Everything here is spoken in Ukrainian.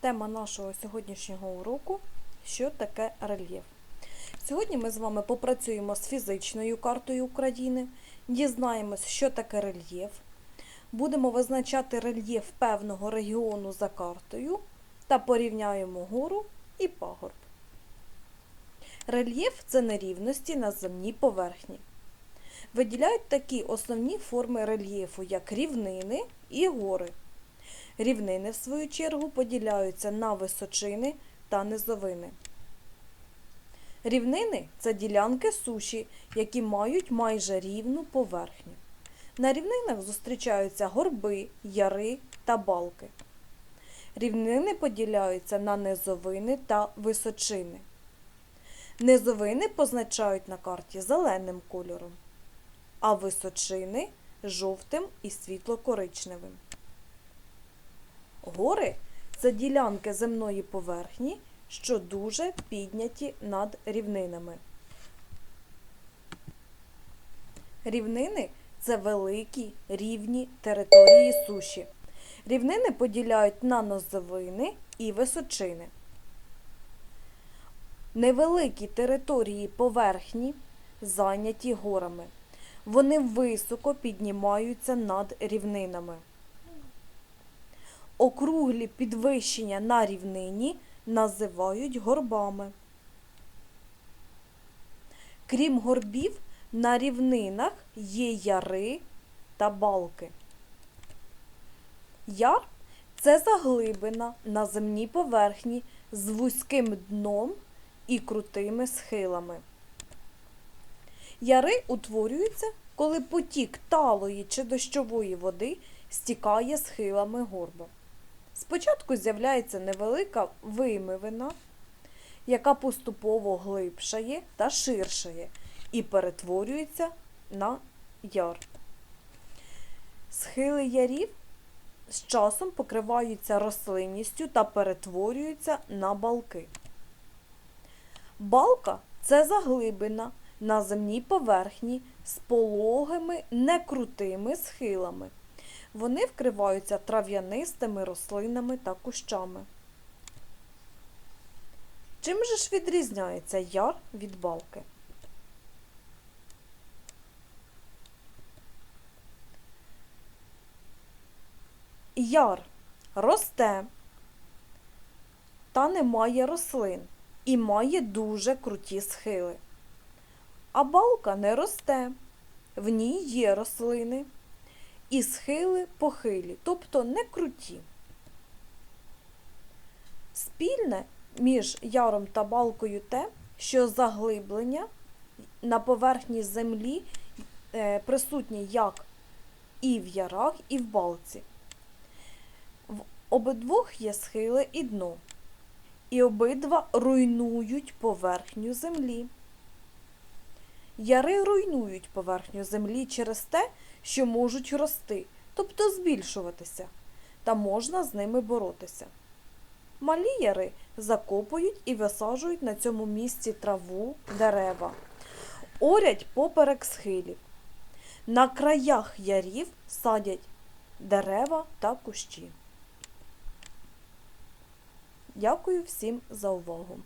Тема нашого сьогоднішнього уроку що таке рельєф. Сьогодні ми з вами попрацюємо з фізичною картою України, дізнаємось, що таке рельєф. Будемо визначати рельєф певного регіону за картою та порівняємо гору і пагорб. Рельєф це нерівності на земній поверхні. Виділяють такі основні форми рельєфу, як рівнини і гори. Рівнини, в свою чергу, поділяються на височини та низовини. Рівнини це ділянки суші, які мають майже рівну поверхню. На рівнинах зустрічаються горби, яри та балки. Рівнини поділяються на низовини та височини. Низовини позначають на карті зеленим кольором, а височини жовтим і світло-коричневим. Гори це ділянки земної поверхні, що дуже підняті над рівнинами. Рівнини це великі рівні території суші. Рівнини поділяють на низовини і височини. Невеликі території поверхні зайняті горами. Вони високо піднімаються над рівнинами. Округлі підвищення на рівнині називають горбами. Крім горбів, на рівнинах є яри та балки. Яр це заглибина на земній поверхні з вузьким дном і крутими схилами. Яри утворюються, коли потік талої чи дощової води стікає схилами горба. Спочатку з'являється невелика вимивина, яка поступово глибшає та ширшає і перетворюється на яр. Схили ярів з часом покриваються рослинністю та перетворюються на балки. Балка це заглибина на земній поверхні з пологими некрутими схилами. Вони вкриваються трав'янистими рослинами та кущами. Чим же ж відрізняється яр від балки? Яр росте та не має рослин і має дуже круті схили. А балка не росте, в ній є рослини і схили похилі, тобто не круті. Спільне між яром та балкою те, що заглиблення на поверхні землі е, присутні як і в ярах, і в балці. В обидвох є схили і дно, і обидва руйнують поверхню землі. Яри руйнують поверхню землі через те, що можуть рости, тобто збільшуватися, та можна з ними боротися. Малі яри закопують і висаджують на цьому місці траву, дерева, орять поперек схилів. На краях ярів садять дерева та кущі. Дякую всім за увагу!